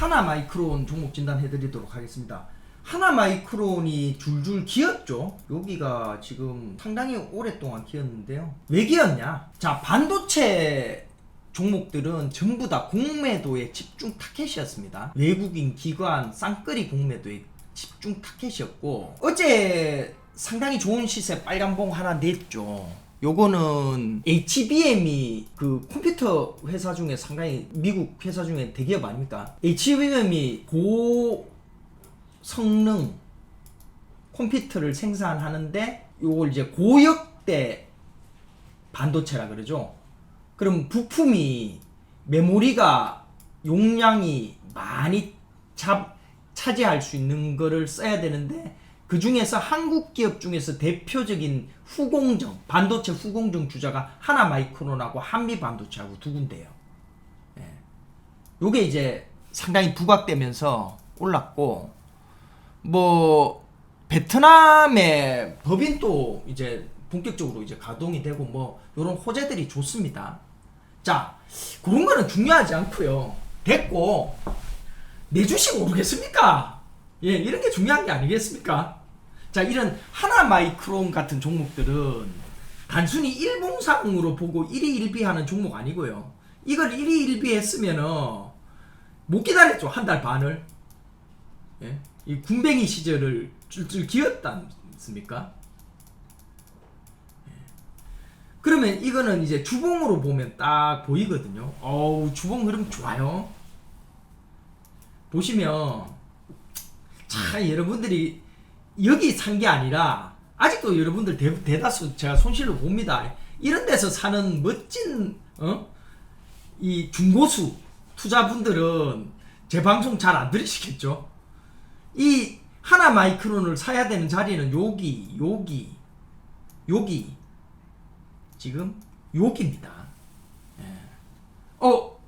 하나 마이크론 종목 진단 해 드리도록 하겠습니다. 하나 마이크론이 줄줄 기었죠. 여기가 지금 상당히 오랫동안 기었는데요. 왜 기었냐? 자, 반도체 종목들은 전부 다 공매도의 집중 타켓이었습니다. 외국인 기관 쌍끌이 공매도의 집중 타켓이었고 어제 상당히 좋은 시세 빨간봉 하나 냈죠. 요거는 HBM이 그 컴퓨터 회사 중에 상당히 미국 회사 중에 대기업 아닙니까? HBM이 고 성능 컴퓨터를 생산하는데 요걸 이제 고역대 반도체라 그러죠. 그럼 부품이 메모리가 용량이 많이 잡, 차지할 수 있는 거를 써야 되는데 그 중에서 한국 기업 중에서 대표적인 후공정 반도체 후공정 주자가 하나 마이크론하고 한미 반도체하고 두 군데예요. 예. 요게 이제 상당히 부각되면서 올랐고 뭐 베트남의 법인도 이제 본격적으로 이제 가동이 되고 뭐 요런 호재들이 좋습니다. 자 그런 거는 중요하지 않고요. 됐고 내 주식 오르겠습니까? 예, 이런 게 중요한 게 아니겠습니까? 자, 이런 하나 마이크론 같은 종목들은 단순히 일봉상으로 보고 1위 1비하는 종목 아니고요. 이걸 1위 1비 했으면은 못 기다렸죠. 한 달 반을. 예? 이 군뱅이 시절을 줄줄 기었다 않습니까? 예. 그러면 이거는 이제 주봉으로 보면 딱 보이거든요. 어우, 주봉 흐름 좋아요. 보시면 참 여러분들이 여기 산 게 아니라 아직도 여러분들 대, 대다수 제가 손실로 봅니다. 이런 데서 사는 멋진 어? 이 중고수 투자분들은 제 방송 잘 안 들으시겠죠? 이 하나 마이크론을 사야 되는 자리는 여기, 여기, 여기 지금 여기입니다. 예. 어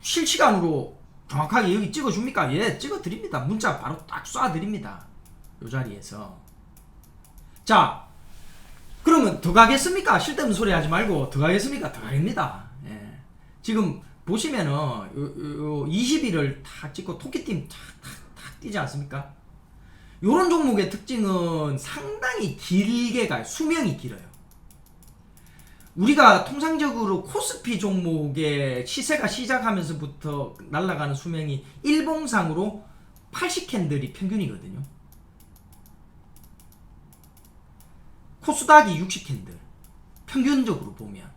실시간으로 정확하게 여기 찍어줍니까? 예, 찍어드립니다. 문자 바로 딱 쏴드립니다. 요 자리에서. 자, 그러면 더 가겠습니까? 쓸데없는 소리 하지 말고 더 가겠습니까? 더 가겠습니다. 예. 지금 보시면은 요, 요, 요 20일을 탁 찍고 토끼팀 탁탁탁 뛰지 않습니까? 요런 종목의 특징은 상당히 길게 가요. 수명이 길어요. 우리가 통상적으로 코스피 종목의 시세가 시작하면서부터 날아가는 수명이 일봉상으로 80 캔들이 평균이거든요. 코스닥이 60캔들. 평균적으로 보면.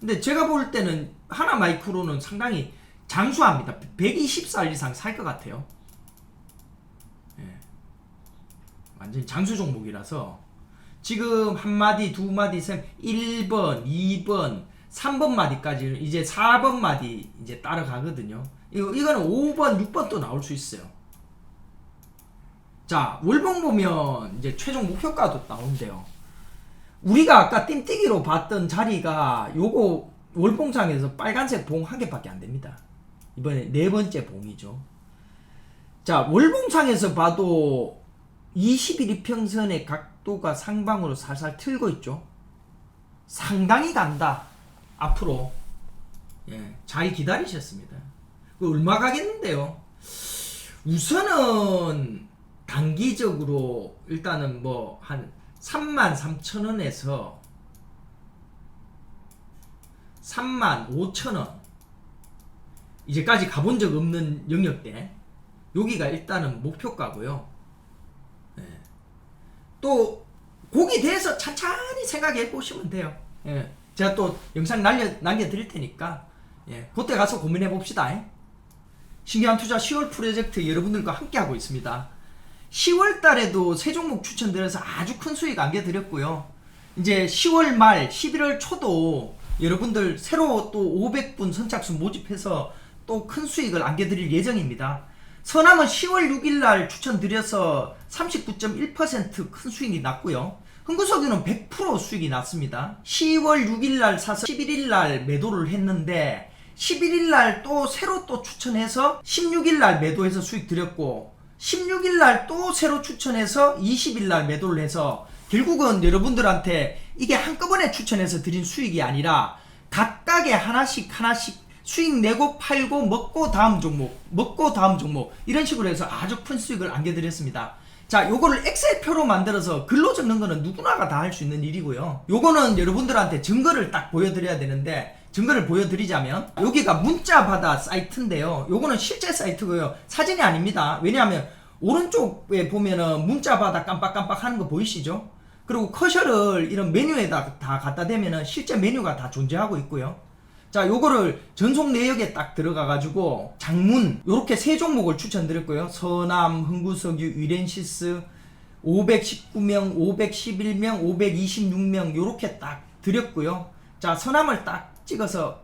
근데 제가 볼 때는 하나 마이크로는 상당히 장수합니다. 120살 이상 살 것 같아요. 예. 완전히 장수 종목이라서 지금 한 마디, 두 마디, 셈 1번, 2번, 3번 마디까지 이제 4번 마디 이제 따라가거든요. 이거 이거는 5번, 6번 또 나올 수 있어요. 자, 월봉 보면 이제 최종 목표가도 나오는데요. 우리가 아까 띵뛰기로 봤던 자리가 요거 월봉상에서 빨간색 봉 한 개밖에 안 됩니다. 이번에 네 번째 봉이죠. 자, 월봉상에서 봐도 21 이평선의 각도가 상방으로 살살 틀고 있죠. 상당히 간다. 앞으로. 예, 잘 기다리셨습니다. 그 얼마 가겠는데요? 우선은 단기적으로 일단은 뭐 한 3만 3천 원에서 3만 5천 원 이제까지 가본 적 없는 영역대 여기가 일단은 목표가고요. 예. 또 곡이 돼서 천천히 생각해 보시면 돼요. 예. 제가 또 영상 날려, 남겨드릴 테니까 예. 그때 가서 고민해 봅시다. 신기한 투자 10월 프로젝트 여러분들과 함께 하고 있습니다. 10월 달에도 세 종목 추천드려서 아주 큰 수익 안겨드렸고요. 이제 10월 말, 11월 초도 여러분들 새로 또 500분 선착순 모집해서 또 큰 수익을 안겨드릴 예정입니다. 서남은 10월 6일 날 추천드려서 39.1%큰 수익이 났고요. 흥구석유는 100% 수익이 났습니다. 10월 6일 날 사서 11일 날 매도를 했는데 11일 날 또 새로 또 추천해서 16일 날 매도해서 수익 드렸고 16일 날 또 새로 추천해서 20일 날 매도를 해서 결국은 여러분들한테 이게 한꺼번에 추천해서 드린 수익이 아니라 각각의 하나씩 하나씩 수익 내고 팔고 먹고 다음 종목, 먹고 다음 종목 이런 식으로 해서 아주 큰 수익을 안겨드렸습니다. 자, 요거를 엑셀표로 만들어서 글로 적는 거는 누구나가 다 할 수 있는 일이고요. 요거는 여러분들한테 증거를 딱 보여드려야 되는데 증거를 보여드리자면 여기가 문자바다 사이트인데요. 요거는 실제 사이트고요. 사진이 아닙니다. 왜냐하면 오른쪽에 보면은 문자바다 깜빡깜빡 하는 거 보이시죠? 그리고 커셔를 이런 메뉴에다 다 갖다 대면은 실제 메뉴가 다 존재하고 있고요. 자, 요거를 전속 내역에 딱 들어가 가지고 장문 요렇게 세 종목을 추천드렸고요. 서남, 흥구석유, 위렌시스 519명, 511명, 526명 요렇게 딱 드렸고요. 자, 서남을 딱 찍어서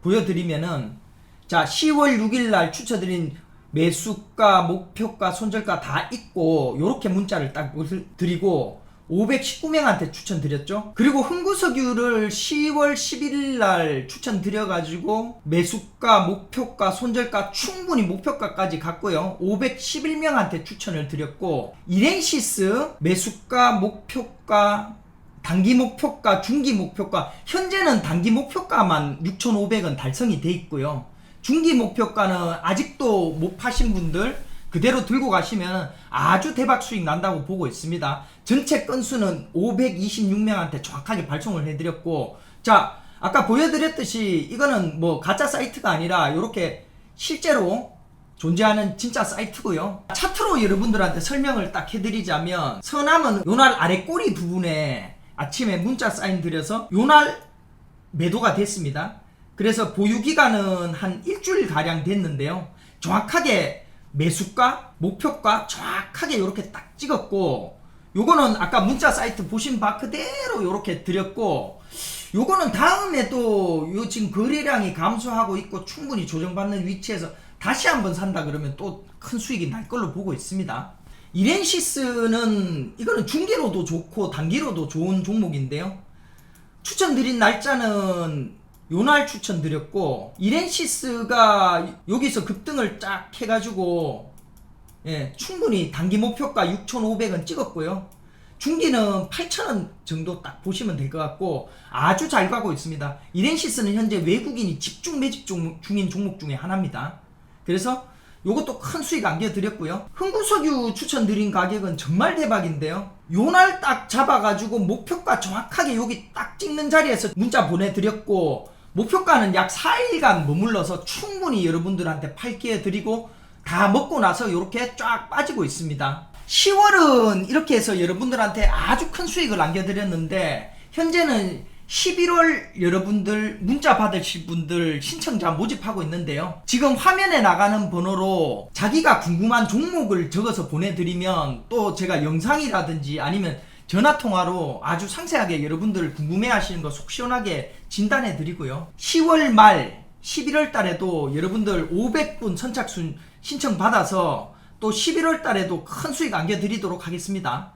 보여드리면은 자 10월 6일 날 추천드린 매수가, 목표가, 손절가 다 있고 요렇게 문자를 딱 드리고 519명한테 추천드렸죠. 그리고 흥구석유를 10월 11일 날 추천드려가지고 매수가, 목표가, 손절가 충분히 목표가까지 갔고요. 511명한테 추천을 드렸고 이렌시스 매수가, 목표가, 단기 목표가, 중기 목표가 현재는 단기 목표가만 6,500원 달성이 돼 있고요. 중기 목표가는 아직도 못 파신 분들 그대로 들고 가시면 아주 대박 수익 난다고 보고 있습니다. 전체 건수는 526명한테 정확하게 발송을 해드렸고 자 아까 보여드렸듯이 이거는 뭐 가짜 사이트가 아니라 이렇게 실제로 존재하는 진짜 사이트고요. 차트로 여러분들한테 설명을 딱 해드리자면 서남은 요날 아래 꼬리 부분에 아침에 문자 사인 드려서 요날 매도가 됐습니다. 그래서 보유 기간은 한 일주일 가량 됐는데요. 정확하게 매수가, 목표가 정확하게 이렇게 딱 찍었고 요거는 아까 문자 사이트 보신 바 그대로 이렇게 드렸고 요거는 다음에 또 요 지금 거래량이 감소하고 있고 충분히 조정받는 위치에서 다시 한번 산다 그러면 또 큰 수익이 날 걸로 보고 있습니다. 이렌시스는 이거는 중기로도 좋고 단기로도 좋은 종목인데요. 추천드린 날짜는 요날 추천드렸고 이렌시스가 여기서 급등을 쫙 해가지고 예, 충분히 단기 목표가 6,500원 찍었고요. 중기는 8,000원 정도 딱 보시면 될 것 같고 아주 잘 가고 있습니다. 이렌시스는 현재 외국인이 집중 매집 중- 중인 종목 중에 하나입니다. 그래서 요것도 큰 수익 안겨드렸고요. 흥구석유 추천드린 가격은 정말 대박인데요. 요날 딱 잡아가지고 목표가 정확하게 여기 딱 찍는 자리에서 문자 보내드렸고 목표가는 약 4일간 머물러서 충분히 여러분들한테 팔기해 드리고 다 먹고 나서 이렇게 쫙 빠지고 있습니다. 10월은 이렇게 해서 여러분들한테 아주 큰 수익을 안겨드렸는데 현재는 11월 여러분들 문자 받으실 분들 신청자 모집하고 있는데요. 지금 화면에 나가는 번호로 자기가 궁금한 종목을 적어서 보내드리면 또 제가 영상이라든지 아니면 전화 통화로 아주 상세하게 여러분들 궁금해 하시는 거 속 시원하게 진단해 드리고요. 10월 말 11월 달에도 여러분들 500분 선착순 신청 받아서 또 11월 달에도 큰 수익 안겨 드리도록 하겠습니다.